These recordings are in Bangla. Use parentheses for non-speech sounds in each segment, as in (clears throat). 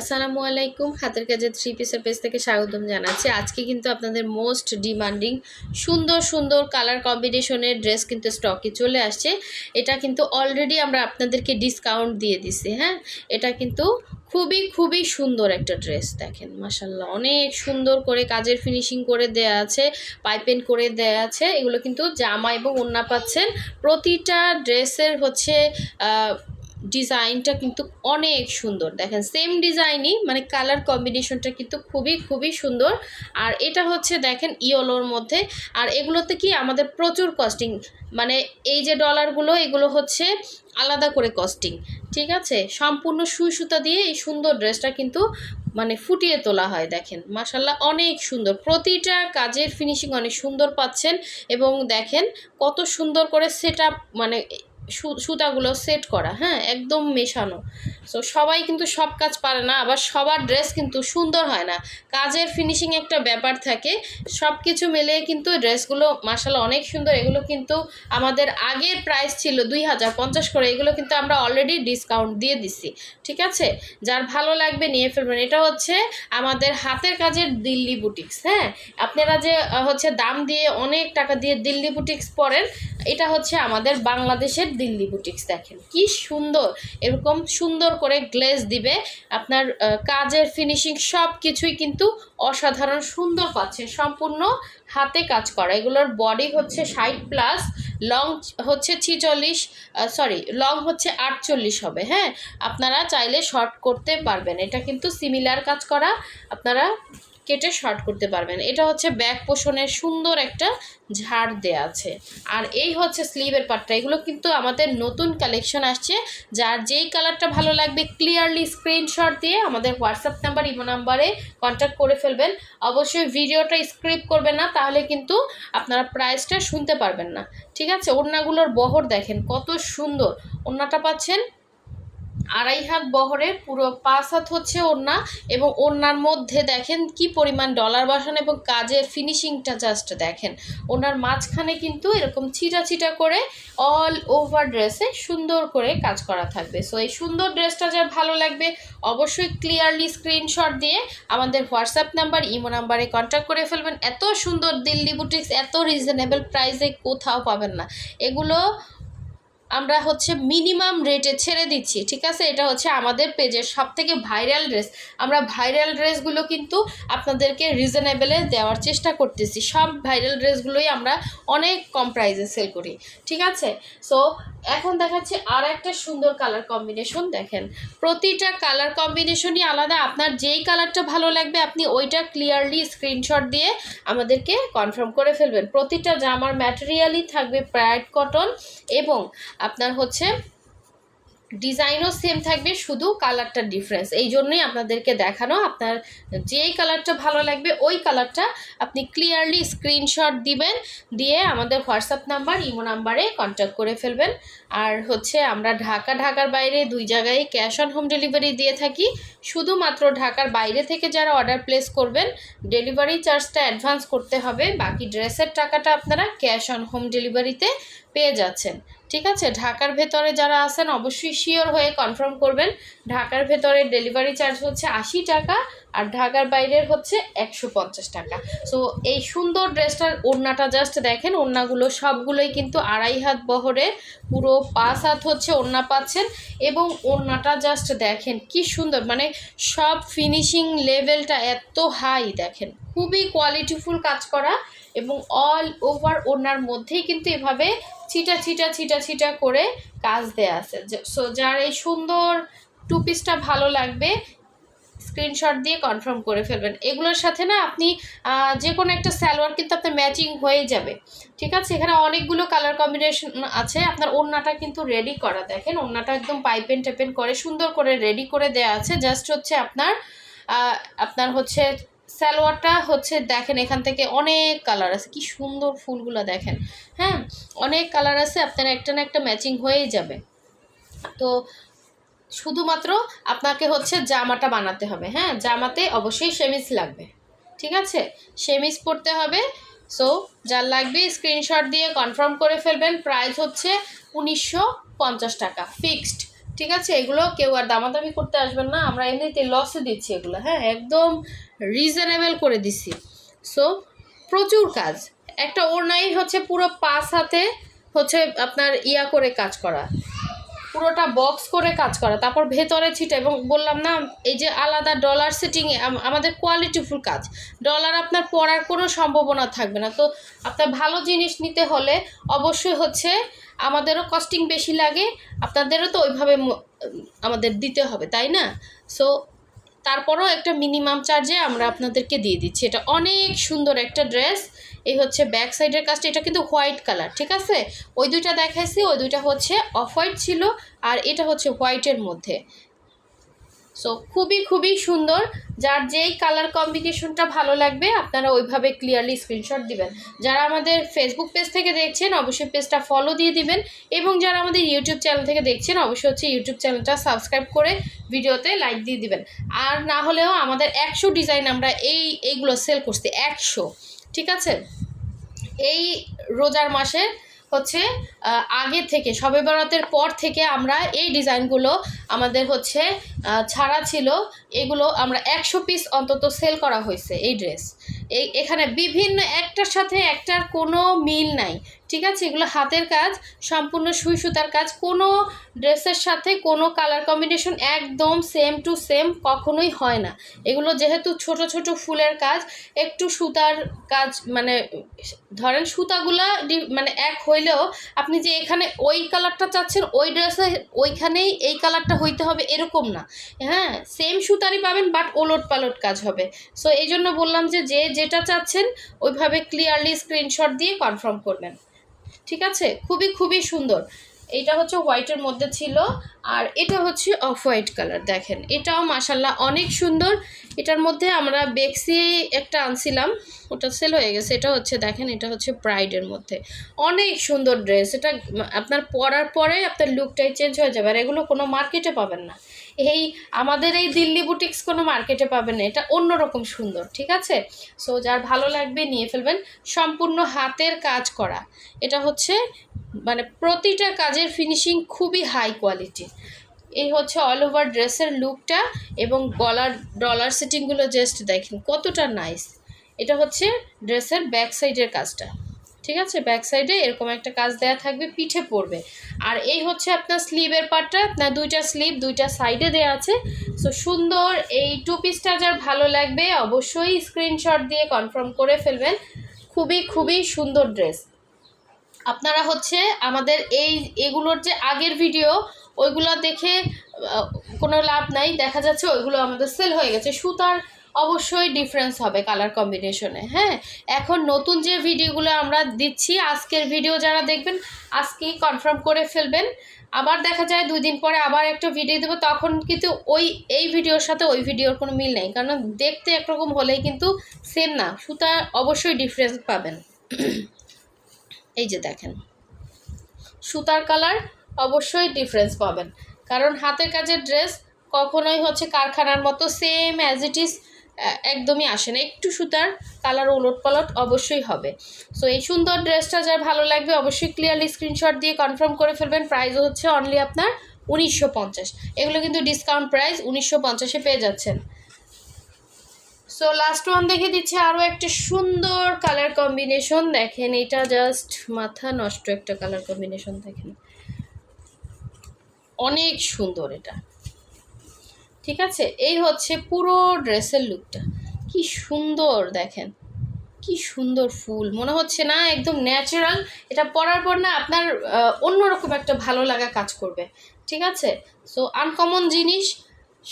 আসসালামু আলাইকুম, হাতের কাজে থ্রি পিসের পেজ থেকে স্বাগতম জানাচ্ছি। আজকে কিন্তু আপনাদের মোস্ট ডিমান্ডিং সুন্দর সুন্দর কালার কম্বিনেশনের ড্রেস কিন্তু স্টকে চলে আসছে। এটা কিন্তু অলরেডি আমরা আপনাদেরকে ডিসকাউন্ট দিয়ে দিছি হ্যাঁ? এটা কিন্তু খুবই খুবই সুন্দর একটা ড্রেস দেখেন মাসাল্লাহ অনেক সুন্দর করে কাজের ফিনিশিং করে দেয়া আছে পাইপেন করে দেয়া আছে। এগুলো কিন্তু জামা এবং ওন্না পাচ্ছেন। প্রতিটা ড্রেসের হচ্ছে ডিজাইনটা কিন্তু অনেক সুন্দর। দেখেন সেম ডিজাইনই মানে কালার কম্বিনেশনটা কিন্তু খুবই খুবই সুন্দর। আর এটা হচ্ছে, দেখেন, ইয়েলোর মধ্যে। আর এগুলোতে কি আমাদের প্রচুর কস্টিং মানে এই যে ডলারগুলো এগুলো হচ্ছে আলাদা করে কস্টিং ঠিক আছে? সম্পূর্ণ সুই সুতা দিয়ে এই সুন্দর ড্রেসটা কিন্তু মানে ফুটিয়ে তোলা হয়, দেখেন। মাসাল্লাহ অনেক সুন্দর। প্রতিটা কাজের ফিনিশিং অনেক সুন্দর পাচ্ছেন এবং দেখেন, কত সুন্দর করে সেট মানে সুতাগুলো সেট করা হ্যাঁ একদম মেশানো। সো সবাই কিন্তু সব কাজ পারে না, আবার সবার ড্রেস কিন্তু সুন্দর হয় না। কাজের ফিনিশিং একটা ব্যাপার থাকে সব কিছু মিলে কিন্তু ড্রেসগুলো মার্শাল অনেক সুন্দর। এগুলো কিন্তু আমাদের আগের প্রাইস ছিল দুই হাজার পঞ্চাশ করে, এগুলো কিন্তু আমরা অলরেডি ডিসকাউন্ট দিয়ে দিছি, ঠিক আছে? যার ভালো লাগবে নিয়ে ফেলবেন। এটা হচ্ছে আমাদের হাতের কাজের দিল্লি বুটিক্স হ্যাঁ? আপনারা যে হচ্ছে দাম দিয়ে অনেক টাকা দিয়ে দিল্লি বুটিক্স পরেন, এটা হচ্ছে আমাদের বাংলাদেশের দিল্লি বুটিক্স দেখেন। কি সুন্দর, এরকম সুন্দর করে গ্লেজ দিবে। আপনার কাজের ফিনিশিং সব কিছুই কিন্তু অসাধারণ সুন্দর পাচ্ছে। সম্পূর্ণ হাতে কাজ করা। এগুলোর বডি হচ্ছে ষাট প্লাস লং হচ্ছে ছিচল্লিশ সরি লং হচ্ছে আটচল্লিশ হবে হ্যাঁ? আপনারা চাইলে শর্ট করতে পারবেন। এটা কিন্তু সিমিলার কাজ করা। আপনারা কেটে শর্ট করতে পারবেন। এটা হচ্ছে ব্যাক পোষণের সুন্দর একটা ঝাড় দেয়া আছে। আর এই হচ্ছে স্লিভের পাটটা এগুলো কিন্তু আমাদের নতুন কালেকশন আসছে। যার যেই কালারটা ভালো লাগবে ক্লিয়ারলি স্ক্রিনশট দিয়ে আমাদের হোয়াটসঅ্যাপ নাম্বার ইমো নাম্বারে কন্ট্যাক্ট করে ফেলবেন। অবশ্যই ভিডিওটা স্ক্রিপ করবেন না, তাহলে কিন্তু আপনারা প্রাইসটা শুনতে পারবেন না। ঠিক আছে? ওড়নাগুলোর বহর দেখেন, কত সুন্দর। ওড়নাটা পাচ্ছেন আড়াই হাত বহরের পুরো পাঁচ হাত হচ্ছে ওড়না এবং ওড়নার মধ্যে দেখেন কি পরিমাণ ডলার বসানো এবং কাজের ফিনিশিংটা জাস্ট দেখেন। ওনার মাঝখানে কিন্তু এরকম ছিটা ছিটা করে অল ওভার ড্রেসে সুন্দর করে কাজ করা থাকবে। সো এই সুন্দর ড্রেসটা যার ভালো লাগবে, অবশ্যই ক্লিয়ারলি স্ক্রিনশট দিয়ে আমাদের হোয়াটসঅ্যাপ নাম্বার ইমো নাম্বারে কন্ট্যাক্ট করে ফেলবেন। এত সুন্দর দিল্লি বুটিক্স এত রিজনেবল প্রাইসে কোথাও পাবেন না। এগুলো আমরা হচ্ছে মিনিমাম রেটে ছেড়ে দিচ্ছি, ঠিক আছে? এটা হচ্ছে আমাদের পেজের সব থেকে ভাইরাল ড্রেস আমরা ভাইরাল ড্রেসগুলো কিন্তু আপনাদেরকে রিজনেবেলে দেওয়ার চেষ্টা করতেছি। সব ভাইরাল ড্রেসগুলোই আমরা অনেক কম প্রাইসে সেল করি, ঠিক আছে? সো এখন দেখাচ্ছি আর একটা সুন্দর কালার কম্বিনেশন দেখেন। প্রতিটা কালার কম্বিনেশনই আলাদা। আপনার যেই কালারটা ভালো লাগবে, আপনি ওইটা ক্লিয়ারলি স্ক্রিনশট দিয়ে আমাদেরকে কনফার্ম করে ফেলবেন। প্রতিটা জামার ম্যাটেরিয়ালই থাকবে প্রাইড কটন এবং আপনার হচ্ছে ডিজাইনও সেম থাকবে, শুধু কালারটা ডিফারেন্স এই জন্যই আপনাদেরকে দেখানো, আপনার যেই কালারটা ভালো লাগবে, ওই কালারটা আপনি ক্লিয়ারলি স্ক্রিনশট দিবেন, দিয়ে আমাদের হোয়াটসঅ্যাপ নাম্বার, ইমো নাম্বারে কন্ট্যাক্ট করে ফেলবেন। আর হচ্ছে আমরা ঢাকা, ঢাকার বাইরে দুই জায়গায় ক্যাশ অন হোম ডেলিভারি দিয়ে থাকি। শুধুমাত্র ঢাকার বাইরে থেকে যারা অর্ডার প্লেস করবেন ডেলিভারি চার্জটা অ্যাডভান্স করতে হবে। বাকি ড্রেসের টাকাটা আপনারা ক্যাশ অন হোম ডেলিভারিতে পেয়ে যাচ্ছেন। ঠিক আছে? ঢাকার ভেতরে যারা আছেন, অবশ্যই শিওর হয়ে কনফার্ম করবেন। ঢাকার ভেতরে ডেলিভারি চার্জ হচ্ছে আশি টাকা আর ঢাকার বাইরের হচ্ছে একশো পঞ্চাশ টাকা। সো এই সুন্দর ড্রেসটার ওড়নাটা জাস্ট দেখেন, ওড়নাগুলো সবগুলোই কিন্তু আড়াই হাত বহরে পুরো পাঁচ হাত হচ্ছে ওড়না পাচ্ছেন এবং ওড়নাটা জাস্ট দেখেন কি সুন্দর। মানে সব ফিনিশিং লেভেলটা এত হাই দেখেন। খুবই কোয়ালিটিফুল কাজ করা এবং অল ওভার ওড়নার মধ্যেই কিন্তু এভাবে ছিটা ছিটা ছিটা ছিটা করে কাজ দেয়া আছে। সো যার এই সুন্দর টু পিসটা ভালো লাগবে স্ক্রিনশট দিয়ে কনফার্ম করে ফেলবেন। এগুলোর সাথে না আপনি যে কোনো একটা স্যালোয়ার কিন্তু আপনার ম্যাচিং হয়ে যাবে। ঠিক আছে? এখানে অনেকগুলো কালার কম্বিনেশন আছে। আপনার ওড়নাটা কিন্তু রেডি করা। দেখেন, ওড়নাটা একদম পাইপেন টেপেন করে সুন্দর করে রেডি করে দেয়া আছে। জাস্ট হচ্ছে আপনার আপনার হচ্ছে সালোয়ারটা হচ্ছে দেখেন এখান থেকে অনেক কালার আছে। কি সুন্দর ফুলগুলো দেখেন। হ্যাঁ অনেক কালার আছে, আপনার একটা না একটা ম্যাচিং হয়েই যাবে। তো শুধুমাত্র আপনাকে হচ্ছে জামাটা বানাতে হবে। হ্যাঁ জামাতে অবশ্যই সেমিজ লাগবে। ঠিক আছে? সেমিজ পরতে হবে। সো যার লাগবে স্ক্রিনশট দিয়ে কনফার্ম করে ফেলবেন। প্রাইস হচ্ছে উনিশশো পঞ্চাশ টাকা। ফিক্সড ঠিক আছে? এগুলো কেউ আর দামাদামি করতে আসবেন না। আমরা এমনিতে লসে দিচ্ছি এগুলো হ্যাঁ? একদম রিজনেবল করে দিছি সো প্রচুর কাজ। একটা ওড়নাই হচ্ছে পুরো পাঁচ হাতে হচ্ছে আপনার ইয়া করে কাজ করা। পুরোটা বক্স করে কাজ করা, তারপর ভেতরে ছিটা এবং বললাম, না, এই যে আলাদা ডলার সেটিংয়ে আমাদের কোয়ালিটিফুল কাজ ডলার আপনার পড়ার কোনো সম্ভাবনা থাকবে না। তো আপনার ভালো জিনিস নিতে হলে অবশ্যই হচ্ছে আমাদেরও কস্টিং বেশি লাগে, আপনাদেরও তো ওইভাবে আমাদের দিতে হবে, তাই না? সো তারপরও একটা মিনিমাম চার্জে আমরা আপনাদেরকে দিয়ে দিচ্ছি। এটা অনেক সুন্দর একটা ড্রেস এই হচ্ছে ব্যাক সাইডের কাজটা। এটা কিন্তু হোয়াইট কালার ঠিক আছে? ওই দুইটা দেখাইছি, ওই দুইটা হচ্ছে অফ হোয়াইট ছিল আর এটা হচ্ছে হোয়াইটের মধ্যে। সো খুবই খুবই সুন্দর। যার যেই কালার কম্বিনেশনটা ভালো লাগবে, আপনারা ওইভাবে ক্লিয়ারলি স্ক্রিনশট দিবেন। যারা আমাদের ফেসবুক পেজ থেকে দেখছেন, অবশ্যই পেজটা ফলো দিয়ে দিবেন। এবং যারা আমাদের ইউটিউব চ্যানেল থেকে দেখছেন, অবশ্যই হচ্ছে ইউটিউব চ্যানেলটা সাবস্ক্রাইব করে ভিডিওতে লাইক দিয়ে দিবেন। আর না হলেও আমাদের একশো ডিজাইন আমরা এই, এইগুলো সেল করছি, একশো। ঠিক আছে? এই রোজার মাসে হচ্ছে আগে থেকে, সবে বরাতের পর থেকে আমরা এই ডিজাইনগুলো আমাদের হচ্ছে ছাড়া ছিল, এগুলো আমরা একশো পিস অন্তত সেল করা হয়েছে এই ড্রেস এই এখানে বিভিন্ন একটার সাথে একটার কোনো মিল নাই, ঠিক আছে? এগুলো হাতের কাজ, সম্পূর্ণ সুই সুতার কাজ, কোনো ড্রেসের সাথে কোনো কালার কম্বিনেশন একদম সেম টু সেম কখনোই হয় না। এগুলো যেহেতু ছোট ছোট ফুলের কাজ, একটু সুতার কাজ মানে ধরেন সুতাগুলা মানে এক হইলেও আপনি যে এখানে ওই কালারটা চাচ্ছেন, ওই ড্রেসে ওইখানেই এই কালারটা হইতে হবে এরকম না। হ্যাঁ সেম সুতারই পাবেন বাট ওলট পালট কাজ হবে। সো এই জন্য বললাম যে যে যেটা চাচ্ছেন, ওইভাবে ক্লিয়ারলি স্ক্রিনশট দিয়ে কনফার্ম করবেন। ঠিক আছে? খুবই খুবই সুন্দর। এটা হচ্ছে হোয়াইটের মধ্যে ছিল, আর এটা হচ্ছে অফ হোয়াইট কালার দেখেন। এটাও মাসাল্লাহ অনেক সুন্দর। এটার মধ্যে আমরা বেক্সি একটা আনছিলাম, ওটা সেল হয়ে গেছে। এটা হচ্ছে, দেখেন, এটা হচ্ছে প্রাইডের মধ্যে। অনেক সুন্দর ড্রেস এটা আপনার পরার পরে আপনার লুকটাই চেঞ্জ হয়ে যাবে, আর এগুলো কোনো মার্কেটে পাবেন না। এই আমাদের এই দিল্লি বুটিক্স কোনো মার্কেটে পাবেন না। এটা অন্যরকম সুন্দর, ঠিক আছে? সো যার ভালো লাগবে নিয়ে ফেলবেন। সম্পূর্ণ হাতের কাজ করা। এটা হচ্ছে মানে প্রতিটা কাজের ফিনিশিং খুবই হাই কোয়ালিটি এই হচ্ছে অল ওভার ড্রেসের লুকটা এবং গলার ডলার সেটিংগুলো জাস্ট দেখেন কতটা নাইস এটা হচ্ছে ড্রেসের ব্যাক সাইডের কাজটা। ঠিক আছে? ব্যাক সাইডে এরকম একটা কাজ দেয়া থাকবে, পিঠে পড়বে। আর এই হচ্ছে আপনার স্লিভের পার্টটা আপনার দুইটা স্লিভ দুইটা সাইডে দেওয়া আছে। সো সুন্দর এই টু পিসটা যার ভালো লাগবে, অবশ্যই স্ক্রিনশট দিয়ে কনফার্ম করে ফেলবেন। খুবই খুবই সুন্দর ড্রেস আপনারা হচ্ছে আমাদের এই, এগুলোর যে আগের ভিডিও ওইগুলো দেখে কোনো লাভ নাই। দেখা যাচ্ছে ওইগুলো আমাদের সেল হয়ে গেছে। সুতার অবশ্যই ডিফারেন্স হবে কালার কম্বিনেশনে হ্যাঁ? এখন নতুন যে ভিডিওগুলো আমরা দিচ্ছি, আজকের ভিডিও যারা দেখবেন, আজকেই কনফার্ম করে ফেলবেন। আবার দেখা যায় দুই দিন পরে আবার একটা ভিডিও দেবো, তখন কিন্তু ওই, এই ভিডিওর সাথে ওই ভিডিওর কোনো মিল নেই। কারণ দেখতে একরকম হলেই কিন্তু সেম না, সুতা অবশ্যই ডিফারেন্স পাবেন। (clears throat) এই যে দেখেন, সুতার কালার অবশ্যই ডিফারেন্স পাবেন। কারণ হাতের কাজের ড্রেস কখনোই হচ্ছে কারখানার মতো সেম অ্যাজ ইট ইজ একদমই আসে না। একটু সুতার কালার ওলট পালট অবশ্যই হবে। সো এই সুন্দর ড্রেসটা যার ভালো লাগবে অবশ্যই ক্লিয়ারলি স্ক্রিনশট দিয়ে কনফার্ম করে ফেলবেন। প্রাইস হচ্ছে অনলি আপনার উনিশশো পঞ্চাশ। এগুলো কিন্তু ডিসকাউন্ট প্রাইস উনিশশো পঞ্চাশে পেয়ে যাচ্ছেন। সো লাস্ট ওয়ান দেখে দিচ্ছে আরও একটা সুন্দর কালার কম্বিনেশন দেখেন, এটা জাস্ট মাথা নষ্ট একটা কালার কম্বিনেশন দেখেন। অনেক সুন্দর এটা। ঠিক আছে? এই হচ্ছে পুরো ড্রেসের লুকটা কি সুন্দর দেখেন। কি সুন্দর ফুল। মনে হচ্ছে না একদম ন্যাচারাল এটা পরার পর না আপনার অন্যরকম একটা ভালো লাগা কাজ করবে। ঠিক আছে? সো আনকমন জিনিস।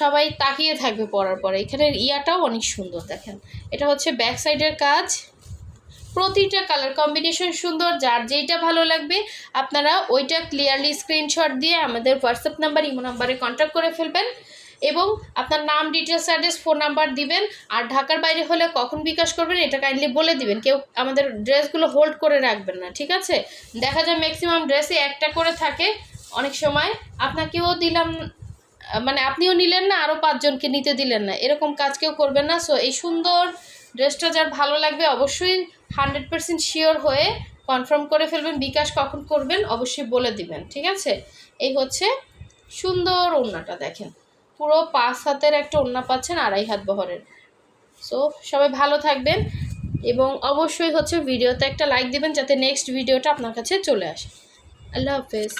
সবাই তাকিয়ে থাকবে পরার পরে। এখানের ইয়াটাও অনেক সুন্দর দেখেন। এটা হচ্ছে ব্যাক সাইডের কাজ। প্রতিটা কালার কম্বিনেশন সুন্দর। যার যেইটা ভালো লাগবে, আপনারা ওইটা ক্লিয়ারলি স্ক্রিনশট দিয়ে আমাদের হোয়াটসঅ্যাপ নাম্বার ইমো নাম্বারে কন্ট্যাক্ট করে ফেলবেন। এবং আপনার নাম ডিটেলস অ্যাড্রেস ফোন নাম্বার দিবেন। আর ঢাকার বাইরে হলে কখন বিকাশ করবেন এটা কাইন্ডলি বলে দিবেন। কেউ আমাদের ড্রেসগুলো হোল্ড করে রাখবেন না, ঠিক আছে? দেখা যায় ম্যাক্সিমাম ড্রেসে একটা করে থাকে। অনেক সময় আপনাকেও দিলাম মানে আপনিও নিলেন না আরও পাঁচজনকে নিতে দিলেন না। এরকম কাজ কেউ করবেন না। সো এই সুন্দর ড্রেসটা যার ভালো লাগবে অবশ্যই হান্ড্রেড পার্সেন্ট শিওর হয়ে কনফার্ম করে ফেলবেন, বিকাশ কখন করবেন, অবশ্যই বলে দিবেন, ঠিক আছে? এই হচ্ছে সুন্দর ওড়নাটা, দেখেন। পুরো পাঁচ হাতের একটা ওড়না পাচ্ছেন আড়াই হাত বহরের। সো সবাই ভালো থাকবেন এবং অবশ্যই হচ্ছে ভিডিওতে একটা লাইক দেবেন যাতে নেক্সট ভিডিওটা আপনার কাছে চলে আসে। আল্লাহ হাফেজ।